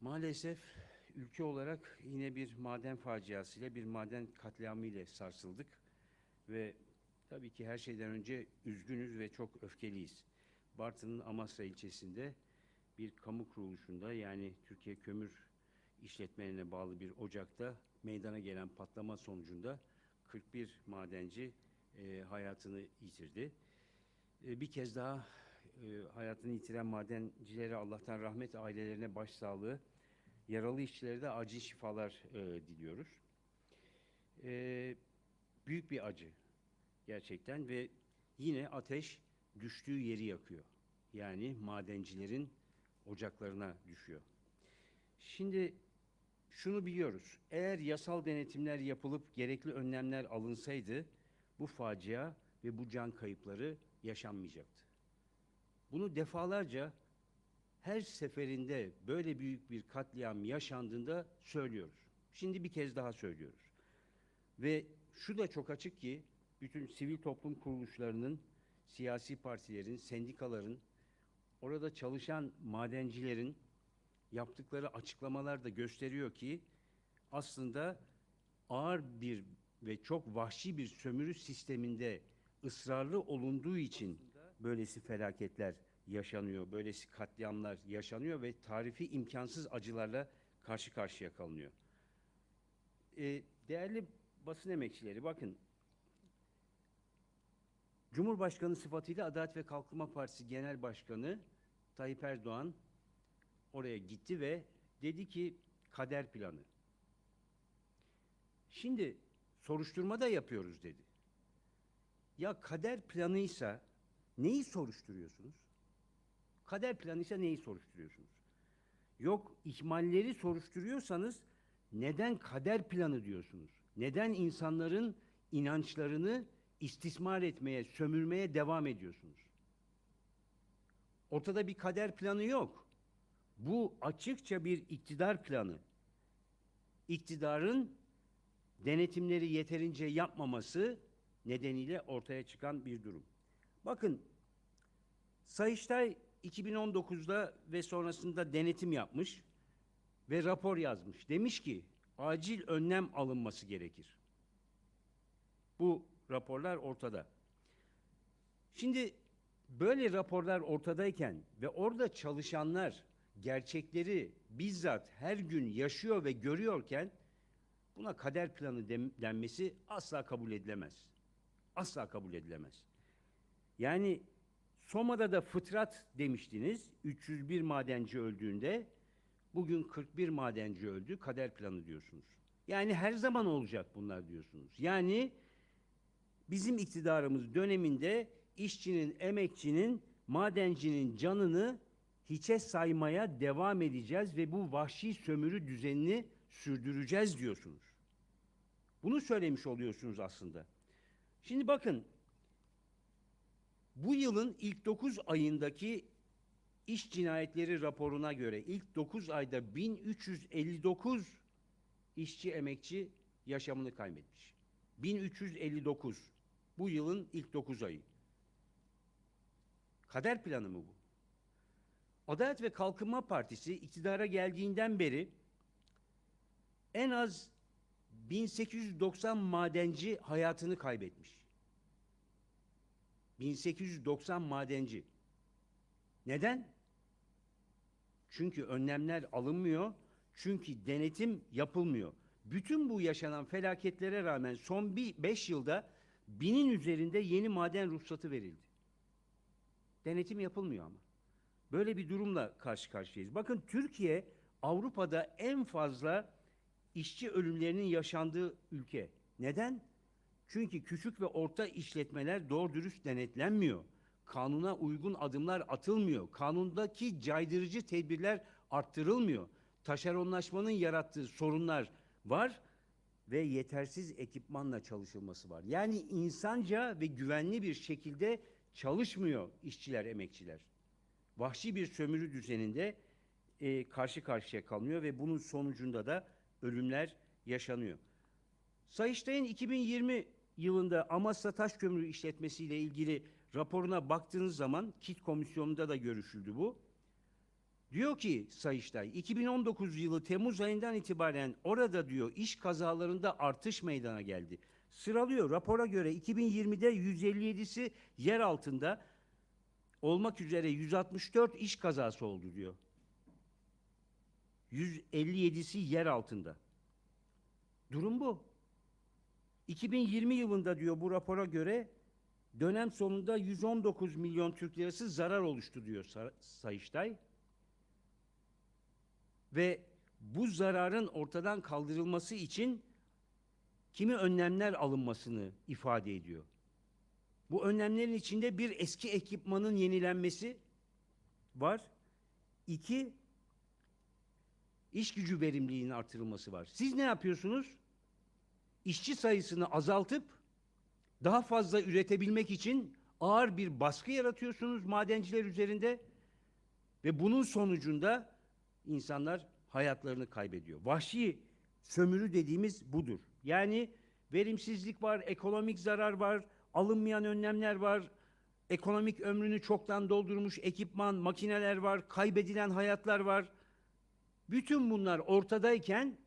Maalesef ülke olarak yine bir maden faciasıyla, bir maden katliamı ile sarsıldık ve tabii ki her şeyden önce üzgünüz ve çok öfkeliyiz. Bartın'ın Amasra ilçesinde bir kamu kuruluşunda yani Türkiye Kömür İşletmelerine bağlı bir ocakta meydana gelen patlama sonucunda 41 madenci e, hayatını yitirdi. E, bir kez daha e, hayatını yitiren madencilere Allah'tan rahmet, ailelerine başsağlığı, yaralı işçilere de acil şifalar e, diliyoruz. E, büyük bir acı gerçekten ve yine ateş düştüğü yeri yakıyor. Yani madencilerin ocaklarına düşüyor. Şimdi şunu biliyoruz. Eğer yasal denetimler yapılıp gerekli önlemler alınsaydı bu facia ve bu can kayıpları yaşanmayacaktı. Bunu defalarca her seferinde böyle büyük bir katliam yaşandığında söylüyoruz. Şimdi bir kez daha söylüyoruz. Ve şu da çok açık ki bütün sivil toplum kuruluşlarının, siyasi partilerin, sendikaların, orada çalışan madencilerin yaptıkları açıklamalar da gösteriyor ki aslında ağır bir ve çok vahşi bir sömürü sisteminde ısrarlı olunduğu için böylesi felaketler yaşanıyor, böylesi katliamlar yaşanıyor ve tarifi imkansız acılarla karşı karşıya kalınıyor. Ee, değerli basın emekçileri bakın Cumhurbaşkanı sıfatıyla Adalet ve Kalkınma Partisi Genel Başkanı Tayyip Erdoğan oraya gitti ve dedi ki kader planı. Şimdi soruşturma da yapıyoruz dedi. Ya kader planıysa neyi soruşturuyorsunuz? Kader planıysa neyi soruşturuyorsunuz? Yok ihmalleri soruşturuyorsanız neden kader planı diyorsunuz? Neden insanların inançlarını istismar etmeye, sömürmeye devam ediyorsunuz? Ortada bir kader planı yok. Bu açıkça bir iktidar planı. İktidarın denetimleri yeterince yapmaması nedeniyle ortaya çıkan bir durum. Bakın Sayıştay 2019'da ve sonrasında denetim yapmış ve rapor yazmış. Demiş ki acil önlem alınması gerekir. Bu raporlar ortada. Şimdi böyle raporlar ortadayken ve orada çalışanlar gerçekleri bizzat her gün yaşıyor ve görüyorken buna kader planı denmesi asla kabul edilemez. Asla kabul edilemez. Yani Soma'da da fıtrat demiştiniz. 301 madenci öldüğünde bugün 41 madenci öldü. Kader planı diyorsunuz. Yani her zaman olacak bunlar diyorsunuz. Yani bizim iktidarımız döneminde işçinin, emekçinin, madencinin canını hiçe saymaya devam edeceğiz ve bu vahşi sömürü düzenini sürdüreceğiz diyorsunuz. Bunu söylemiş oluyorsunuz aslında. Şimdi bakın bu yılın ilk 9 ayındaki iş cinayetleri raporuna göre ilk 9 ayda 1359 işçi emekçi yaşamını kaybetmiş. 1359 bu yılın ilk 9 ayı. Kader planı mı bu? Adalet ve Kalkınma Partisi iktidara geldiğinden beri en az 1890 madenci hayatını kaybetmiş. 1890 madenci. Neden? Çünkü önlemler alınmıyor. Çünkü denetim yapılmıyor. Bütün bu yaşanan felaketlere rağmen son bir beş yılda binin üzerinde yeni maden ruhsatı verildi. Denetim yapılmıyor ama. Böyle bir durumla karşı karşıyayız. Bakın Türkiye Avrupa'da en fazla işçi ölümlerinin yaşandığı ülke. Neden? Çünkü küçük ve orta işletmeler doğru dürüst denetlenmiyor. Kanuna uygun adımlar atılmıyor. Kanundaki caydırıcı tedbirler arttırılmıyor. Taşeronlaşmanın yarattığı sorunlar var ve yetersiz ekipmanla çalışılması var. Yani insanca ve güvenli bir şekilde çalışmıyor işçiler, emekçiler. Vahşi bir sömürü düzeninde e, karşı karşıya kalınıyor ve bunun sonucunda da ölümler yaşanıyor. Sayıştay'ın 2020 yılında Amasya Taş Kömürü işletmesi ile ilgili raporuna baktığınız zaman KİT komisyonunda da görüşüldü bu. Diyor ki Sayıştay 2019 yılı Temmuz ayından itibaren orada diyor iş kazalarında artış meydana geldi. Sıralıyor rapora göre 2020'de 157'si yer altında olmak üzere 164 iş kazası oldu diyor. 157'si yer altında. Durum bu. 2020 yılında diyor bu rapora göre dönem sonunda 119 milyon Türk lirası zarar oluştu diyor Sa- Sayıştay. Ve bu zararın ortadan kaldırılması için kimi önlemler alınmasını ifade ediyor. Bu önlemlerin içinde bir eski ekipmanın yenilenmesi var. İki, iş gücü verimliliğinin artırılması var. Siz ne yapıyorsunuz? İşçi sayısını azaltıp daha fazla üretebilmek için ağır bir baskı yaratıyorsunuz madenciler üzerinde ve bunun sonucunda insanlar hayatlarını kaybediyor. Vahşi sömürü dediğimiz budur. Yani verimsizlik var, ekonomik zarar var, alınmayan önlemler var, ekonomik ömrünü çoktan doldurmuş ekipman, makineler var, kaybedilen hayatlar var. Bütün bunlar ortadayken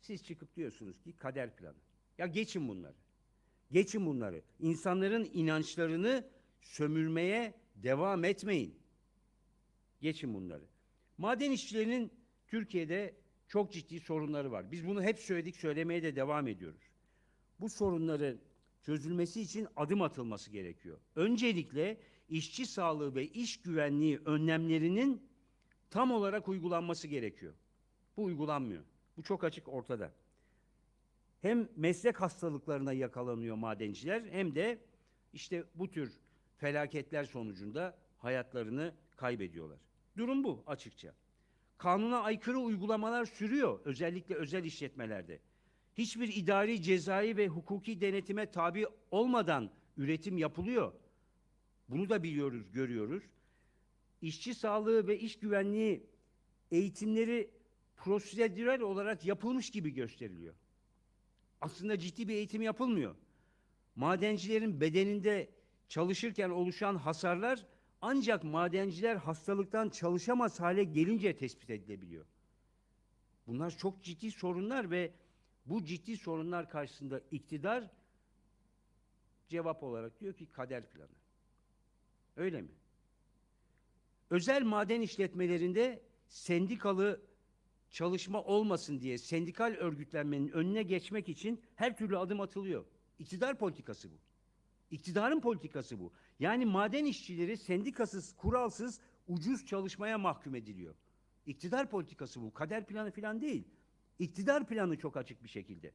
siz çıkıp diyorsunuz ki kader planı. Ya geçin bunları. Geçin bunları. İnsanların inançlarını sömürmeye devam etmeyin. Geçin bunları. Maden işçilerinin Türkiye'de çok ciddi sorunları var. Biz bunu hep söyledik, söylemeye de devam ediyoruz. Bu sorunların çözülmesi için adım atılması gerekiyor. Öncelikle işçi sağlığı ve iş güvenliği önlemlerinin tam olarak uygulanması gerekiyor. Bu uygulanmıyor. Bu çok açık ortada. Hem meslek hastalıklarına yakalanıyor madenciler hem de işte bu tür felaketler sonucunda hayatlarını kaybediyorlar. Durum bu açıkça. Kanuna aykırı uygulamalar sürüyor özellikle özel işletmelerde. Hiçbir idari, cezai ve hukuki denetime tabi olmadan üretim yapılıyor. Bunu da biliyoruz, görüyoruz. İşçi sağlığı ve iş güvenliği eğitimleri prosedürel olarak yapılmış gibi gösteriliyor. Aslında ciddi bir eğitim yapılmıyor. Madencilerin bedeninde çalışırken oluşan hasarlar ancak madenciler hastalıktan çalışamaz hale gelince tespit edilebiliyor. Bunlar çok ciddi sorunlar ve bu ciddi sorunlar karşısında iktidar cevap olarak diyor ki kader planı. Öyle mi? Özel maden işletmelerinde sendikalı çalışma olmasın diye sendikal örgütlenmenin önüne geçmek için her türlü adım atılıyor. İktidar politikası bu. İktidarın politikası bu. Yani maden işçileri sendikasız, kuralsız, ucuz çalışmaya mahkum ediliyor. İktidar politikası bu. Kader planı falan değil. İktidar planı çok açık bir şekilde.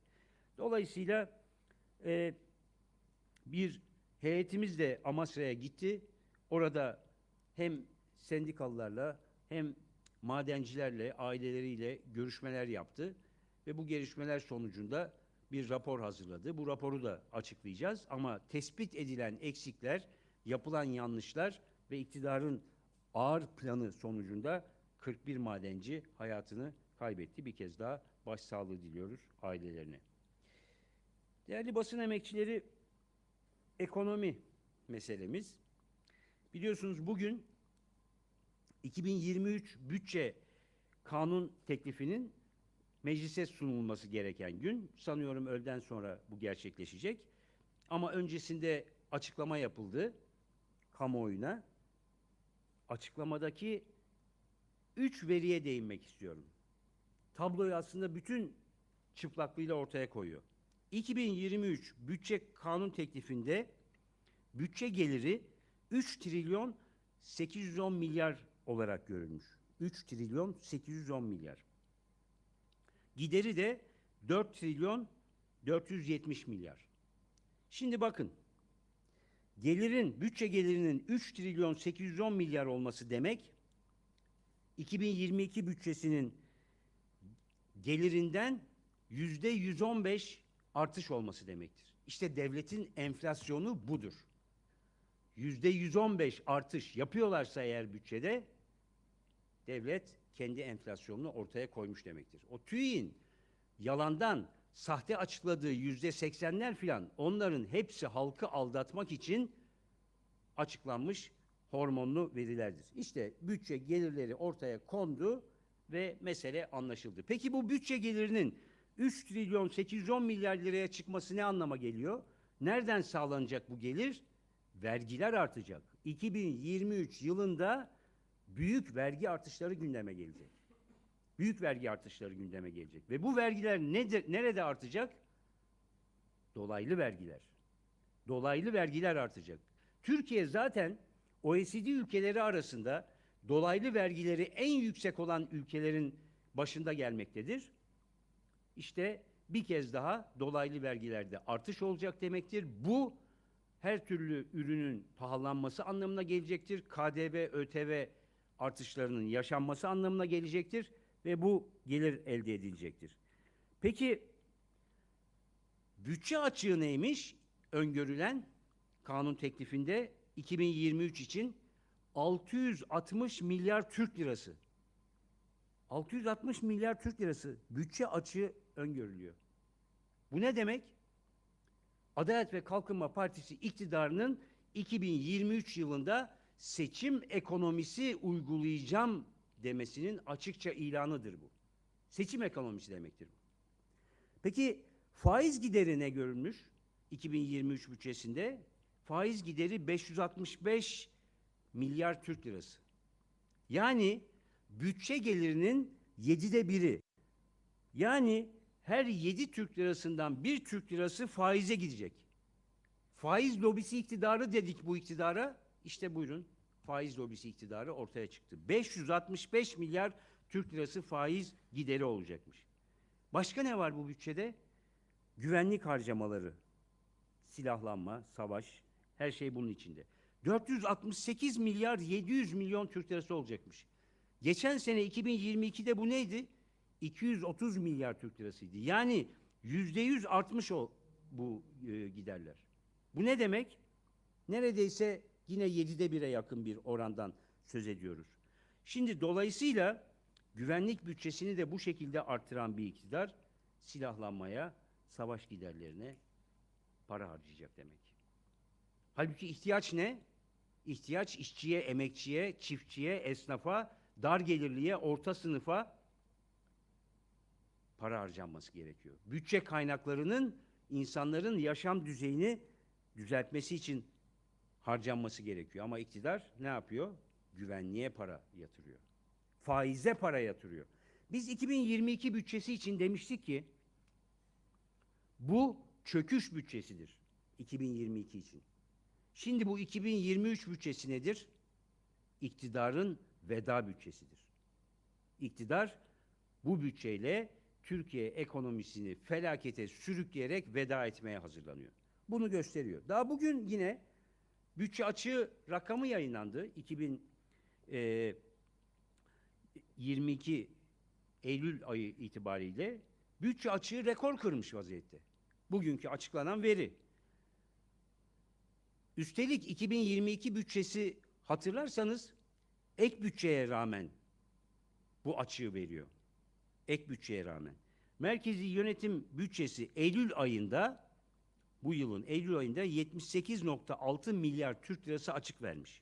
Dolayısıyla e, bir heyetimiz de Amasra'ya gitti. Orada hem sendikalılarla hem madencilerle, aileleriyle görüşmeler yaptı ve bu görüşmeler sonucunda bir rapor hazırladı. Bu raporu da açıklayacağız ama tespit edilen eksikler, yapılan yanlışlar ve iktidarın ağır planı sonucunda 41 madenci hayatını kaybetti. Bir kez daha başsağlığı diliyoruz ailelerine. Değerli basın emekçileri, ekonomi meselemiz. Biliyorsunuz bugün 2023 bütçe kanun teklifinin meclise sunulması gereken gün. Sanıyorum öğleden sonra bu gerçekleşecek. Ama öncesinde açıklama yapıldı kamuoyuna. Açıklamadaki üç veriye değinmek istiyorum. Tabloyu aslında bütün çıplaklığıyla ortaya koyuyor. 2023 bütçe kanun teklifinde bütçe geliri 3 trilyon 810 milyar olarak görülmüş. 3 trilyon 810 milyar. Gideri de 4 trilyon 470 milyar. Şimdi bakın. Gelirin, bütçe gelirinin 3 trilyon 810 milyar olması demek 2022 bütçesinin gelirinden yüzde 115 artış olması demektir. İşte devletin enflasyonu budur. Yüzde 115 artış yapıyorlarsa eğer bütçede devlet kendi enflasyonunu ortaya koymuş demektir. O TÜİ'nin yalandan sahte açıkladığı yüzde seksenler filan onların hepsi halkı aldatmak için açıklanmış hormonlu verilerdir. İşte bütçe gelirleri ortaya kondu ve mesele anlaşıldı. Peki bu bütçe gelirinin 3 trilyon 810 milyar liraya çıkması ne anlama geliyor? Nereden sağlanacak bu gelir? Vergiler artacak. 2023 yılında büyük vergi artışları gündeme gelecek. Büyük vergi artışları gündeme gelecek. Ve bu vergiler nedir, nerede artacak? Dolaylı vergiler. Dolaylı vergiler artacak. Türkiye zaten OECD ülkeleri arasında dolaylı vergileri en yüksek olan ülkelerin başında gelmektedir. İşte bir kez daha dolaylı vergilerde artış olacak demektir. Bu her türlü ürünün pahalanması anlamına gelecektir. KDV, ÖTV artışlarının yaşanması anlamına gelecektir ve bu gelir elde edilecektir. Peki bütçe açığı neymiş? Öngörülen kanun teklifinde 2023 için 660 milyar Türk lirası. 660 milyar Türk lirası bütçe açığı öngörülüyor. Bu ne demek? Adalet ve Kalkınma Partisi iktidarının 2023 yılında seçim ekonomisi uygulayacağım demesinin açıkça ilanıdır bu. Seçim ekonomisi demektir bu. Peki faiz gideri ne görülmüş 2023 bütçesinde? Faiz gideri 565 milyar Türk lirası. Yani bütçe gelirinin yedide biri. Yani her yedi Türk lirasından bir Türk lirası faize gidecek. Faiz lobisi iktidarı dedik bu iktidara. İşte buyurun faiz lobisi iktidarı ortaya çıktı. 565 milyar Türk lirası faiz gideri olacakmış. Başka ne var bu bütçede? Güvenlik harcamaları, silahlanma, savaş, her şey bunun içinde. 468 milyar 700 milyon Türk lirası olacakmış. Geçen sene 2022'de bu neydi? 230 milyar Türk lirasıydı. Yani yüzde yüz artmış o bu e, giderler. Bu ne demek? Neredeyse yine yedide bire yakın bir orandan söz ediyoruz. Şimdi dolayısıyla güvenlik bütçesini de bu şekilde arttıran bir iktidar silahlanmaya, savaş giderlerine para harcayacak demek. Halbuki ihtiyaç ne? İhtiyaç işçiye, emekçiye, çiftçiye, esnafa, dar gelirliye, orta sınıfa para harcanması gerekiyor. Bütçe kaynaklarının insanların yaşam düzeyini düzeltmesi için harcanması gerekiyor. Ama iktidar ne yapıyor? Güvenliğe para yatırıyor. Faize para yatırıyor. Biz 2022 bütçesi için demiştik ki bu çöküş bütçesidir 2022 için. Şimdi bu 2023 bütçesi nedir? İktidarın veda bütçesidir. İktidar bu bütçeyle Türkiye ekonomisini felakete sürükleyerek veda etmeye hazırlanıyor. Bunu gösteriyor. Daha bugün yine bütçe açığı rakamı yayınlandı. 2022 Eylül ayı itibariyle bütçe açığı rekor kırmış vaziyette. Bugünkü açıklanan veri. Üstelik 2022 bütçesi hatırlarsanız ek bütçeye rağmen bu açığı veriyor. Ek bütçeye rağmen. Merkezi yönetim bütçesi Eylül ayında bu yılın Eylül ayında 78.6 milyar Türk lirası açık vermiş.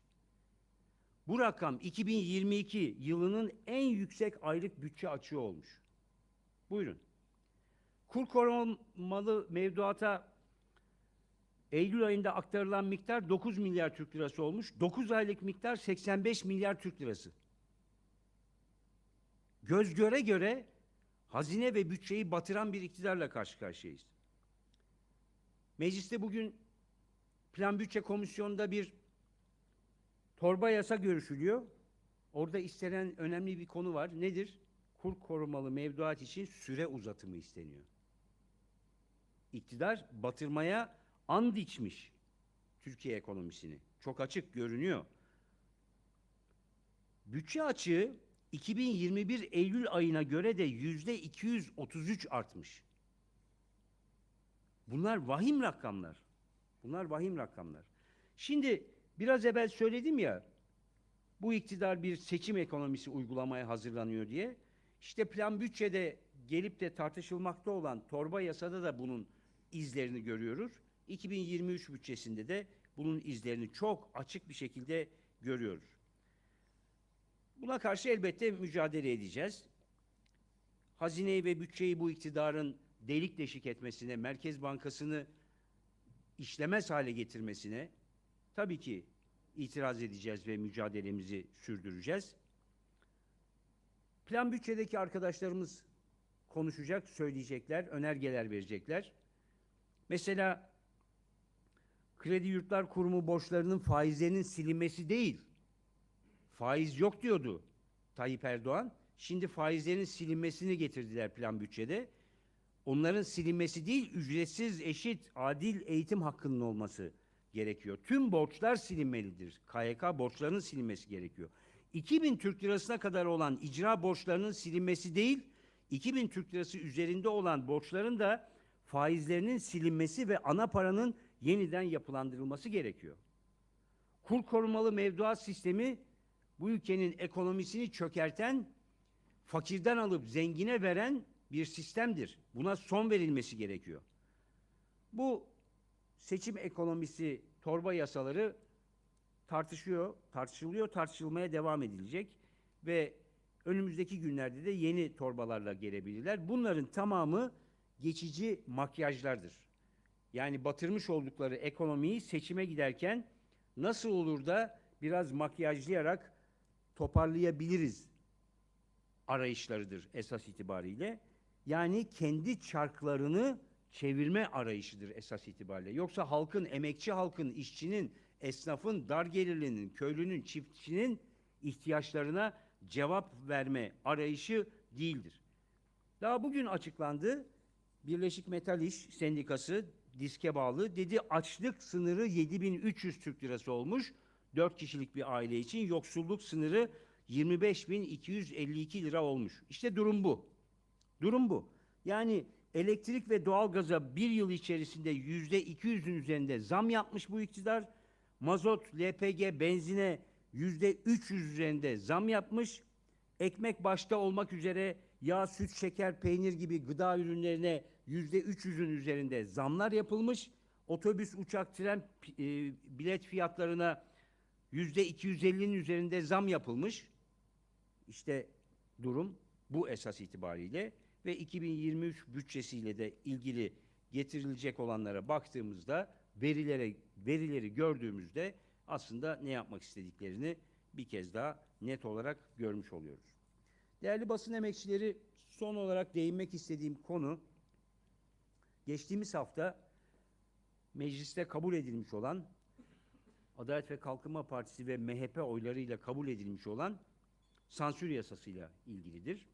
Bu rakam 2022 yılının en yüksek aylık bütçe açığı olmuş. Buyurun. Kur korumalı mevduata Eylül ayında aktarılan miktar 9 milyar Türk lirası olmuş. 9 aylık miktar 85 milyar Türk lirası. Göz göre göre hazine ve bütçeyi batıran bir iktidarla karşı karşıyayız. Mecliste bugün Plan Bütçe Komisyonu'nda bir torba yasa görüşülüyor. Orada istenen önemli bir konu var. Nedir? Kur korumalı mevduat için süre uzatımı isteniyor. İktidar batırmaya and içmiş Türkiye ekonomisini. Çok açık görünüyor. Bütçe açığı 2021 Eylül ayına göre de yüzde 233 artmış. Bunlar vahim rakamlar. Bunlar vahim rakamlar. Şimdi biraz evvel söyledim ya bu iktidar bir seçim ekonomisi uygulamaya hazırlanıyor diye. İşte plan bütçede gelip de tartışılmakta olan torba yasada da bunun izlerini görüyoruz. 2023 bütçesinde de bunun izlerini çok açık bir şekilde görüyoruz. Buna karşı elbette mücadele edeceğiz. Hazineyi ve bütçeyi bu iktidarın delik deşik etmesine, Merkez Bankası'nı işlemez hale getirmesine tabii ki itiraz edeceğiz ve mücadelemizi sürdüreceğiz. Plan bütçedeki arkadaşlarımız konuşacak, söyleyecekler, önergeler verecekler. Mesela Kredi Yurtlar Kurumu borçlarının faizlerinin silinmesi değil. Faiz yok diyordu Tayyip Erdoğan. Şimdi faizlerin silinmesini getirdiler plan bütçede. Onların silinmesi değil, ücretsiz, eşit, adil eğitim hakkının olması gerekiyor. Tüm borçlar silinmelidir. KYK borçlarının silinmesi gerekiyor. 2000 Türk lirasına kadar olan icra borçlarının silinmesi değil, 2000 Türk lirası üzerinde olan borçların da faizlerinin silinmesi ve ana paranın yeniden yapılandırılması gerekiyor. Kur korumalı mevduat sistemi bu ülkenin ekonomisini çökerten, fakirden alıp zengine veren bir sistemdir. Buna son verilmesi gerekiyor. Bu seçim ekonomisi torba yasaları tartışıyor, tartışılıyor, tartışılmaya devam edilecek ve önümüzdeki günlerde de yeni torbalarla gelebilirler. Bunların tamamı geçici makyajlardır. Yani batırmış oldukları ekonomiyi seçime giderken nasıl olur da biraz makyajlayarak toparlayabiliriz arayışlarıdır esas itibariyle. Yani kendi çarklarını çevirme arayışıdır esas itibariyle. Yoksa halkın, emekçi halkın, işçinin, esnafın, dar gelirlinin, köylünün, çiftçinin ihtiyaçlarına cevap verme arayışı değildir. Daha bugün açıklandı. Birleşik Metal İş Sendikası diske bağlı dedi açlık sınırı 7300 Türk lirası olmuş. 4 kişilik bir aile için yoksulluk sınırı 25.252 lira olmuş. İşte durum bu. Durum bu. Yani elektrik ve doğalgaza bir yıl içerisinde yüzde 200'ün üzerinde zam yapmış bu iktidar. Mazot, LPG, benzine yüzde 300 üzerinde zam yapmış. Ekmek başta olmak üzere yağ, süt, şeker, peynir gibi gıda ürünlerine yüzde 300'ün üzerinde zamlar yapılmış. Otobüs, uçak, tren e, bilet fiyatlarına yüzde 250'nin üzerinde zam yapılmış. İşte durum bu esas itibariyle ve 2023 bütçesiyle de ilgili getirilecek olanlara baktığımızda verilere verileri gördüğümüzde aslında ne yapmak istediklerini bir kez daha net olarak görmüş oluyoruz. Değerli basın emekçileri son olarak değinmek istediğim konu geçtiğimiz hafta mecliste kabul edilmiş olan Adalet ve Kalkınma Partisi ve MHP oylarıyla kabul edilmiş olan sansür yasasıyla ilgilidir.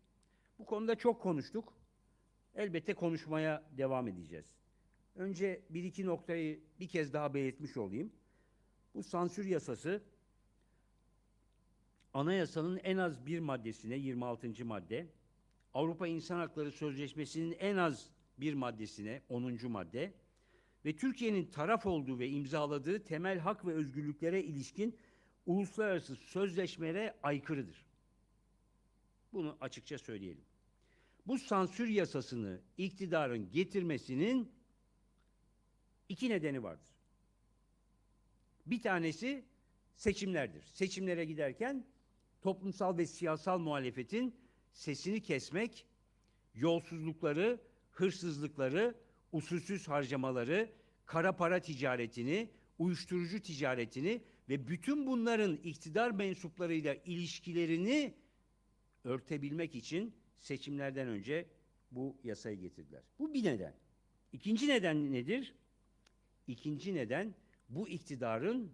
Bu konuda çok konuştuk. Elbette konuşmaya devam edeceğiz. Önce bir iki noktayı bir kez daha belirtmiş olayım. Bu sansür yasası anayasanın en az bir maddesine 26. madde, Avrupa İnsan Hakları Sözleşmesi'nin en az bir maddesine 10. madde ve Türkiye'nin taraf olduğu ve imzaladığı temel hak ve özgürlüklere ilişkin uluslararası sözleşmelere aykırıdır. Bunu açıkça söyleyelim. Bu sansür yasasını iktidarın getirmesinin iki nedeni vardır. Bir tanesi seçimlerdir. Seçimlere giderken toplumsal ve siyasal muhalefetin sesini kesmek, yolsuzlukları, hırsızlıkları, usulsüz harcamaları, kara para ticaretini, uyuşturucu ticaretini ve bütün bunların iktidar mensuplarıyla ilişkilerini örtebilmek için seçimlerden önce bu yasayı getirdiler. Bu bir neden. İkinci neden nedir? İkinci neden bu iktidarın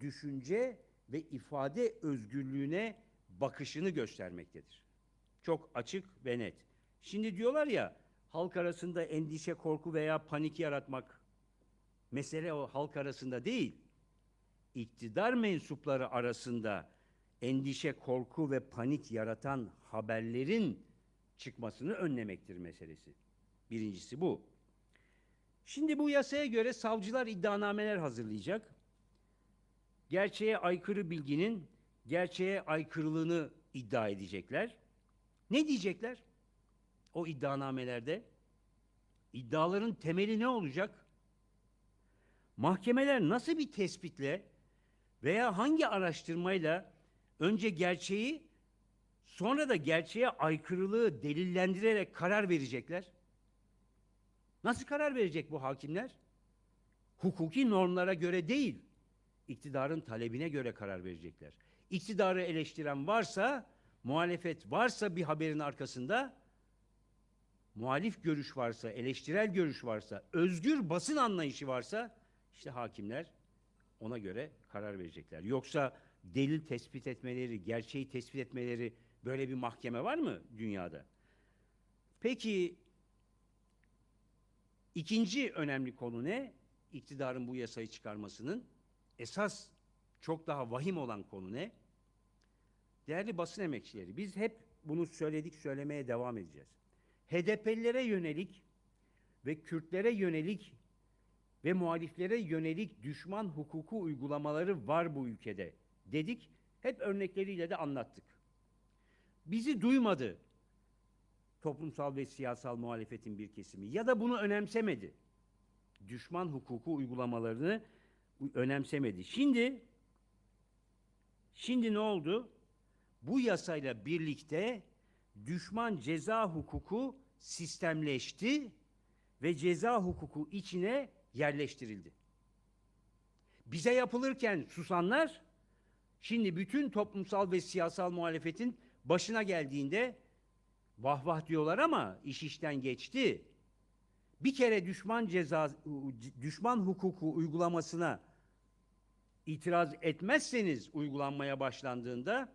düşünce ve ifade özgürlüğüne bakışını göstermektedir. Çok açık ve net. Şimdi diyorlar ya halk arasında endişe, korku veya panik yaratmak mesele o halk arasında değil. İktidar mensupları arasında endişe, korku ve panik yaratan haberlerin çıkmasını önlemektir meselesi. Birincisi bu. Şimdi bu yasaya göre savcılar iddianameler hazırlayacak. Gerçeğe aykırı bilginin gerçeğe aykırılığını iddia edecekler. Ne diyecekler? O iddianamelerde iddiaların temeli ne olacak? Mahkemeler nasıl bir tespitle Veya hangi araştırmayla önce gerçeği sonra da gerçeğe aykırılığı delillendirerek karar verecekler? Nasıl karar verecek bu hakimler? Hukuki normlara göre değil, iktidarın talebine göre karar verecekler. İktidarı eleştiren varsa, muhalefet varsa bir haberin arkasında, muhalif görüş varsa, eleştirel görüş varsa, özgür basın anlayışı varsa, işte hakimler ona göre karar verecekler. Yoksa delil tespit etmeleri, gerçeği tespit etmeleri böyle bir mahkeme var mı dünyada? Peki ikinci önemli konu ne? İktidarın bu yasayı çıkarmasının esas çok daha vahim olan konu ne? Değerli basın emekçileri, biz hep bunu söyledik, söylemeye devam edeceğiz. HDP'lilere yönelik ve Kürtlere yönelik ve muhaliflere yönelik düşman hukuku uygulamaları var bu ülkede dedik. Hep örnekleriyle de anlattık. Bizi duymadı toplumsal ve siyasal muhalefetin bir kesimi ya da bunu önemsemedi. Düşman hukuku uygulamalarını önemsemedi. Şimdi şimdi ne oldu? Bu yasayla birlikte düşman ceza hukuku sistemleşti ve ceza hukuku içine yerleştirildi. Bize yapılırken susanlar şimdi bütün toplumsal ve siyasal muhalefetin başına geldiğinde vah vah diyorlar ama iş işten geçti. Bir kere düşman ceza düşman hukuku uygulamasına itiraz etmezseniz uygulanmaya başlandığında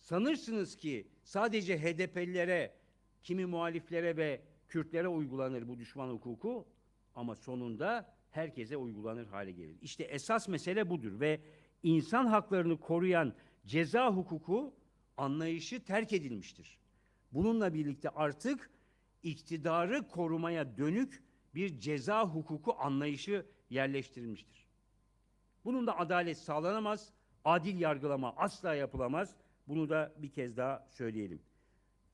sanırsınız ki sadece HDP'lilere, kimi muhaliflere ve Kürtlere uygulanır bu düşman hukuku ama sonunda herkese uygulanır hale gelir. İşte esas mesele budur ve insan haklarını koruyan ceza hukuku anlayışı terk edilmiştir. Bununla birlikte artık iktidarı korumaya dönük bir ceza hukuku anlayışı yerleştirilmiştir. Bunun da adalet sağlanamaz, adil yargılama asla yapılamaz. Bunu da bir kez daha söyleyelim.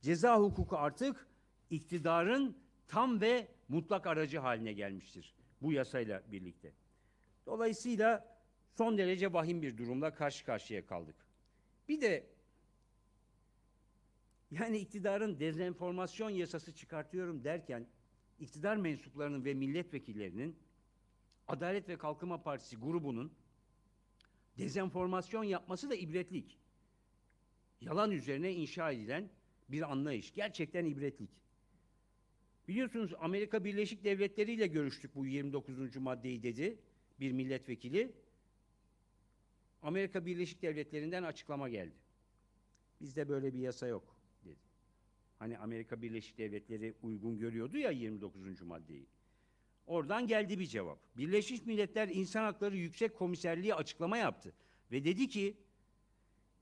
Ceza hukuku artık iktidarın tam ve mutlak aracı haline gelmiştir bu yasayla birlikte. Dolayısıyla son derece vahim bir durumla karşı karşıya kaldık. Bir de yani iktidarın dezenformasyon yasası çıkartıyorum derken iktidar mensuplarının ve milletvekillerinin Adalet ve Kalkınma Partisi grubunun dezenformasyon yapması da ibretlik. Yalan üzerine inşa edilen bir anlayış. Gerçekten ibretlik. Biliyorsunuz Amerika Birleşik Devletleri ile görüştük bu 29. maddeyi dedi bir milletvekili. Amerika Birleşik Devletleri'nden açıklama geldi. Bizde böyle bir yasa yok. Hani Amerika Birleşik Devletleri uygun görüyordu ya 29. maddeyi. Oradan geldi bir cevap. Birleşmiş Milletler İnsan Hakları Yüksek Komiserliği açıklama yaptı ve dedi ki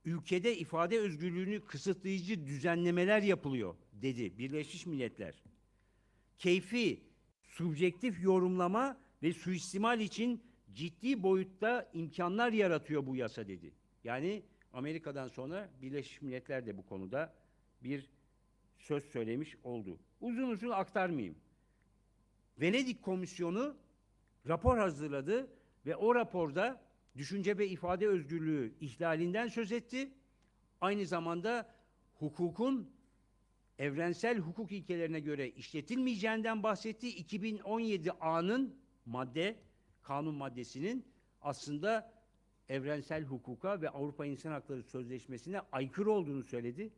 ülkede ifade özgürlüğünü kısıtlayıcı düzenlemeler yapılıyor dedi Birleşmiş Milletler. Keyfi, subjektif yorumlama ve suistimal için ciddi boyutta imkanlar yaratıyor bu yasa dedi. Yani Amerika'dan sonra Birleşmiş Milletler de bu konuda bir söz söylemiş oldu. Uzun uzun aktarmayayım. Venedik Komisyonu rapor hazırladı ve o raporda düşünce ve ifade özgürlüğü ihlalinden söz etti. Aynı zamanda hukukun evrensel hukuk ilkelerine göre işletilmeyeceğinden bahsetti. 2017 A'nın madde, kanun maddesinin aslında evrensel hukuka ve Avrupa İnsan Hakları Sözleşmesi'ne aykırı olduğunu söyledi.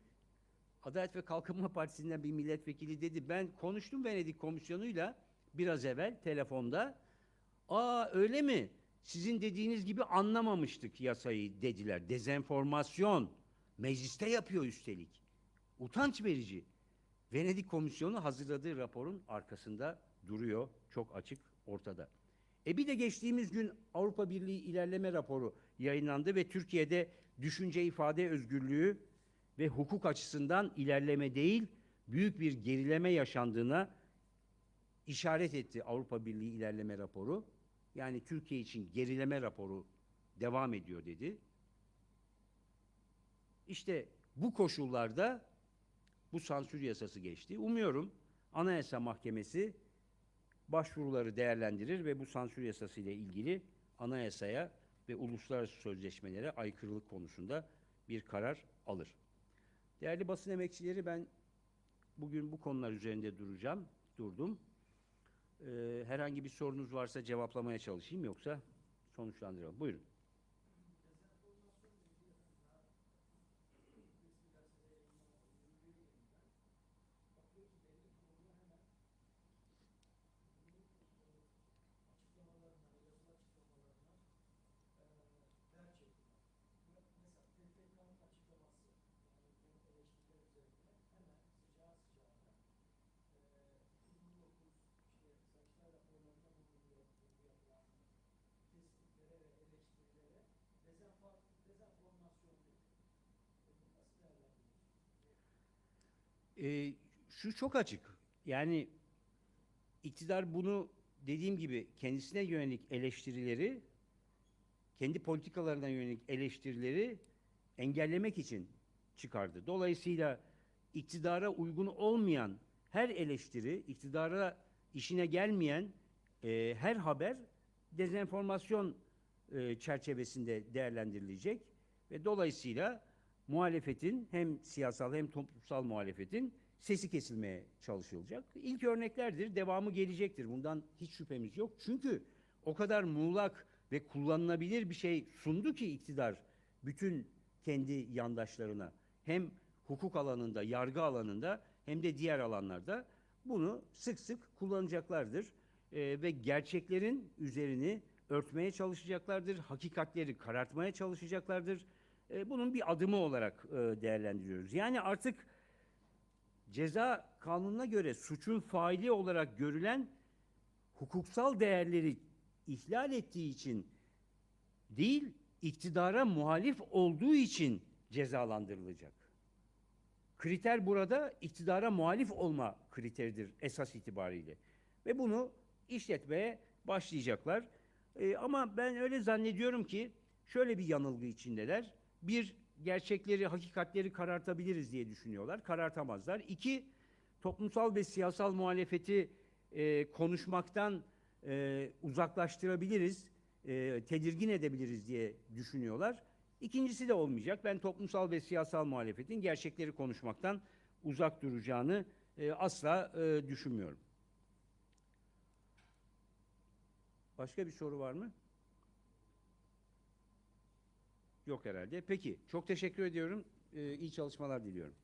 Adalet ve Kalkınma Partisi'nden bir milletvekili dedi. Ben konuştum Venedik Komisyonu'yla biraz evvel telefonda. Aa öyle mi? Sizin dediğiniz gibi anlamamıştık yasayı dediler. Dezenformasyon. Mecliste yapıyor üstelik. Utanç verici. Venedik Komisyonu hazırladığı raporun arkasında duruyor. Çok açık ortada. E bir de geçtiğimiz gün Avrupa Birliği ilerleme raporu yayınlandı ve Türkiye'de düşünce ifade özgürlüğü ve hukuk açısından ilerleme değil, büyük bir gerileme yaşandığına işaret etti Avrupa Birliği ilerleme raporu. Yani Türkiye için gerileme raporu devam ediyor dedi. İşte bu koşullarda bu sansür yasası geçti. Umuyorum Anayasa Mahkemesi başvuruları değerlendirir ve bu sansür yasası ile ilgili anayasaya ve uluslararası sözleşmelere aykırılık konusunda bir karar alır. Değerli basın emekçileri ben bugün bu konular üzerinde duracağım, durdum. Ee, herhangi bir sorunuz varsa cevaplamaya çalışayım yoksa sonuçlandıralım. Buyurun. Ee, şu çok açık. Yani iktidar bunu dediğim gibi kendisine yönelik eleştirileri, kendi politikalarına yönelik eleştirileri engellemek için çıkardı. Dolayısıyla iktidara uygun olmayan her eleştiri, iktidara işine gelmeyen e, her haber dezenformasyon e, çerçevesinde değerlendirilecek ve dolayısıyla muhalefetin hem siyasal hem toplumsal muhalefetin sesi kesilmeye çalışılacak. İlk örneklerdir, devamı gelecektir. Bundan hiç şüphemiz yok. Çünkü o kadar muğlak ve kullanılabilir bir şey sundu ki iktidar bütün kendi yandaşlarına hem hukuk alanında, yargı alanında hem de diğer alanlarda bunu sık sık kullanacaklardır. Ee, ve gerçeklerin üzerini örtmeye çalışacaklardır, hakikatleri karartmaya çalışacaklardır. Ee, bunun bir adımı olarak e, değerlendiriyoruz. Yani artık ceza kanununa göre suçun faili olarak görülen hukuksal değerleri ihlal ettiği için değil, iktidara muhalif olduğu için cezalandırılacak. Kriter burada iktidara muhalif olma kriteridir esas itibariyle. Ve bunu işletmeye başlayacaklar. Ee, ama ben öyle zannediyorum ki şöyle bir yanılgı içindeler. Bir, gerçekleri, hakikatleri karartabiliriz diye düşünüyorlar. Karartamazlar. İki, toplumsal ve siyasal muhalefeti e, konuşmaktan e, uzaklaştırabiliriz, e, tedirgin edebiliriz diye düşünüyorlar. İkincisi de olmayacak. Ben toplumsal ve siyasal muhalefetin gerçekleri konuşmaktan uzak duracağını e, asla e, düşünmüyorum. Başka bir soru var mı? Yok herhalde. Peki, çok teşekkür ediyorum. Ee, iyi çalışmalar diliyorum.